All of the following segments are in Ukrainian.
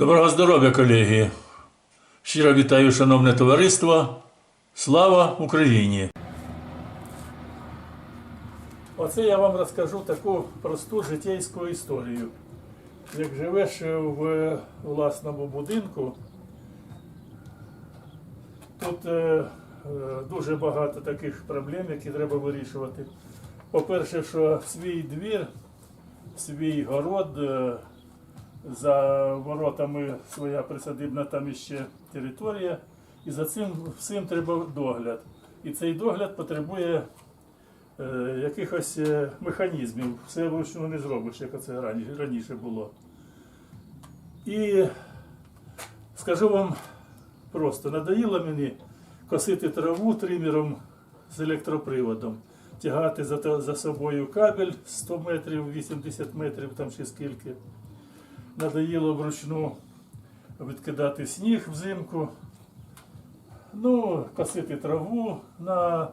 Доброго здоров'я, колеги! Щиро вітаю, шановне товариство. Слава Україні! Оце я вам розкажу таку просту житейську історію. Як живеш в власному будинку, тут е, е, дуже багато таких проблем, які треба вирішувати. По-перше, що свій двір, свій город, е, за воротами своя присадибна там іще територія, і за цим всім треба догляд. І цей догляд потребує е, якихось е, механізмів. Все вручну не зробиш, як це раніше, було. І скажу вам просто, надоїло мені косити траву тримером з електроприводом, тягати за, за собою кабель 100 метрів, 80 метрів там чи скільки. Надоїло вручну відкидати сніг взимку. Ну, косити траву на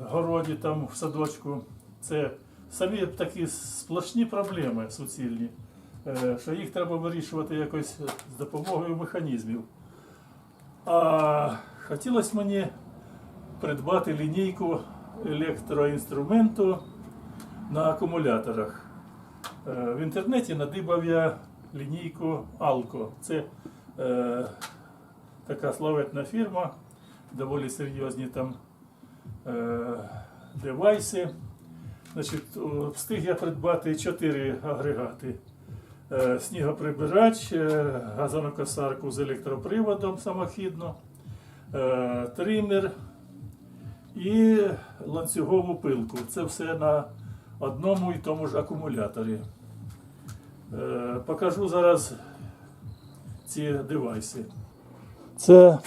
городі там в садочку. Це самі такі сплошні проблеми суцільні, е, що їх треба вирішувати якось з допомогою механізмів. А хотілося мені придбати лінійку електроінструменту на акумуляторах. Е, В інтернеті надибав я лінійку Alco. Це е, така славетна фірма, доволі серйозні там е, девайси. Значить, встиг я придбати чотири агрегати. Е, снігоприбирач, е, газонокосарку з електроприводом самохідно, е, тример і ланцюгову пилку. Це все на одному і тому ж акумуляторі. Е, Покажу зараз ці девайси. Це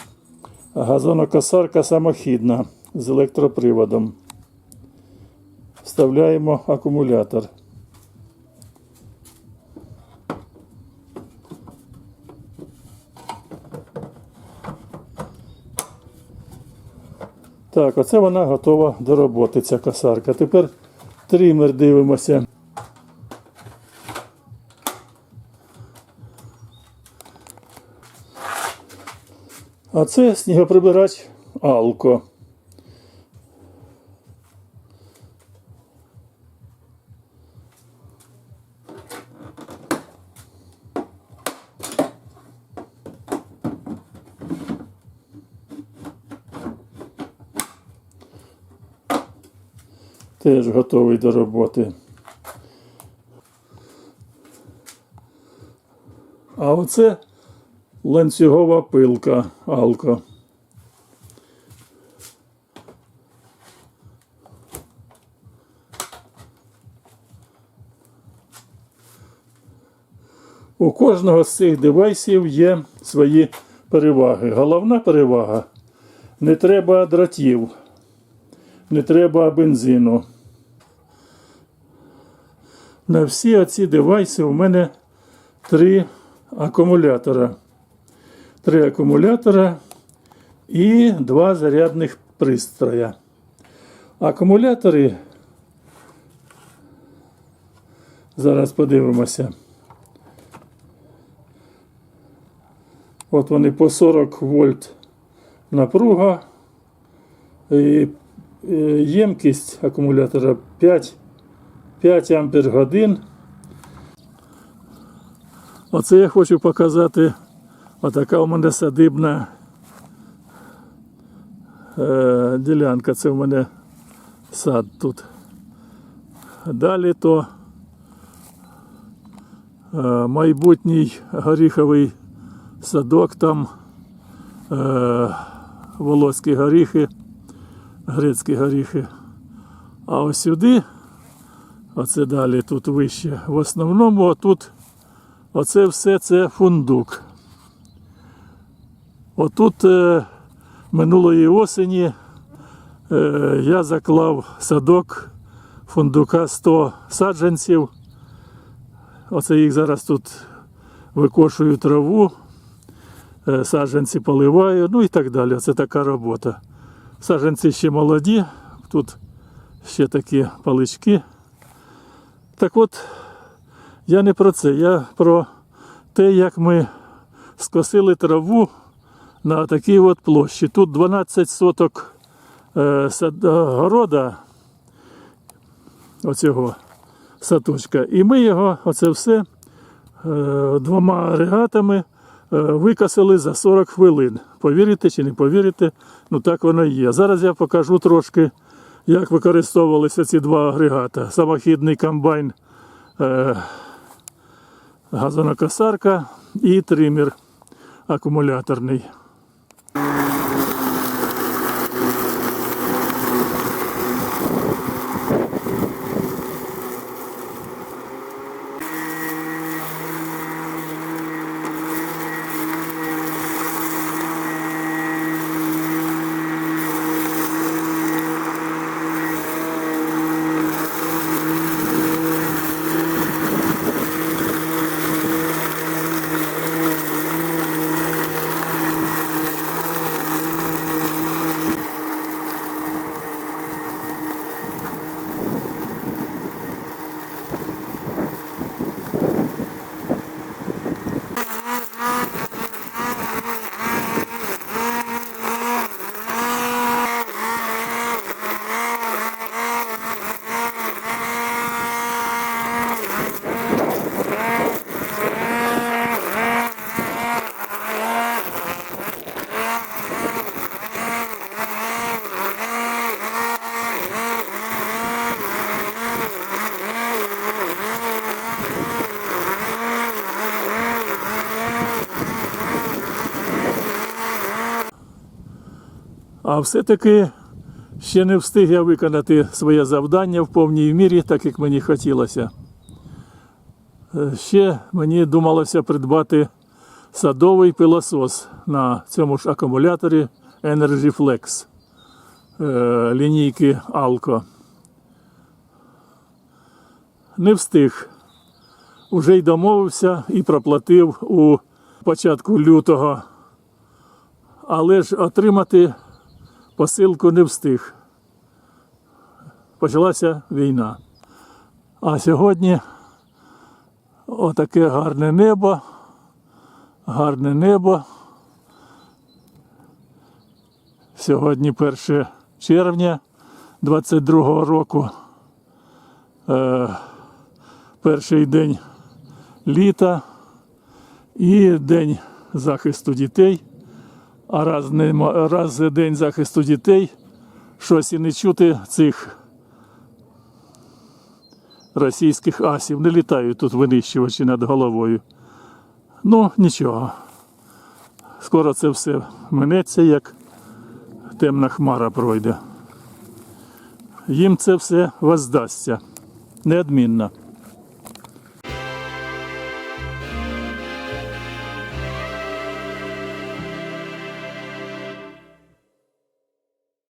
газонокосарка самохідна з електроприводом. Вставляємо акумулятор. Так, оце вона готова до роботи, ця косарка. Тепер тример дивимося. А це снігоприбирач Алко. Теж готовий до роботи. А оце ланцюгова пилка Алко. У кожного з цих девайсів є свої переваги. Головна перевага не треба дротів, не треба бензину. На всі оці девайси у мене три акумулятора. Три акумулятора і два зарядних пристроя. Акумулятори. Зараз подивимося. От вони по 40 вольт напруга. І е, ємкість акумулятора 5, 5 ампер годин. Оце я хочу показати. Отака у мене садибна е, ділянка. Це в мене сад тут. Далі то е, майбутній горіховий садок там е, волоські горіхи, грецькі горіхи. А ось сюди, оце далі тут вище. В основному тут Оце все це фундук. Отут е, минулої осені е, я заклав садок фундука 100 саджанців. Оце їх зараз тут викошую траву, е, саджанці поливаю, ну і так далі. Це така робота. Саджанці ще молоді, тут ще такі палички. Так от, я не про це, я про те, як ми скосили траву на такій от площі. Тут 12 соток е, сад, е, города оцього садочка. І ми його, оце все е, двома агрегатами е, викосили за 40 хвилин. Повірите чи не повірите, ну так воно і є. Зараз я покажу трошки, як використовувалися ці два агрегата. Самохідний комбайн газонокосарка і тример акумуляторний. you А все-таки ще не встиг я виконати своє завдання в повній мірі, так як мені хотілося. Е, Ще мені думалося придбати садовий пилосос на цьому ж акумуляторі Energy Flex е, лінійки Alco. Не встиг. Уже й домовився і проплатив у початку лютого. Але ж отримати посилку не встиг. Почалася війна. А сьогодні отаке гарне небо, гарне небо. Сьогодні 1 червня 22-го року. Е, перший день літа і день захисту дітей. А раз, нема, раз день захисту дітей, щось і не чути цих російських асів. Не літають тут винищувачі над головою. Ну, нічого. Скоро це все минеться, як темна хмара пройде. Їм це все воздасться неодмінно.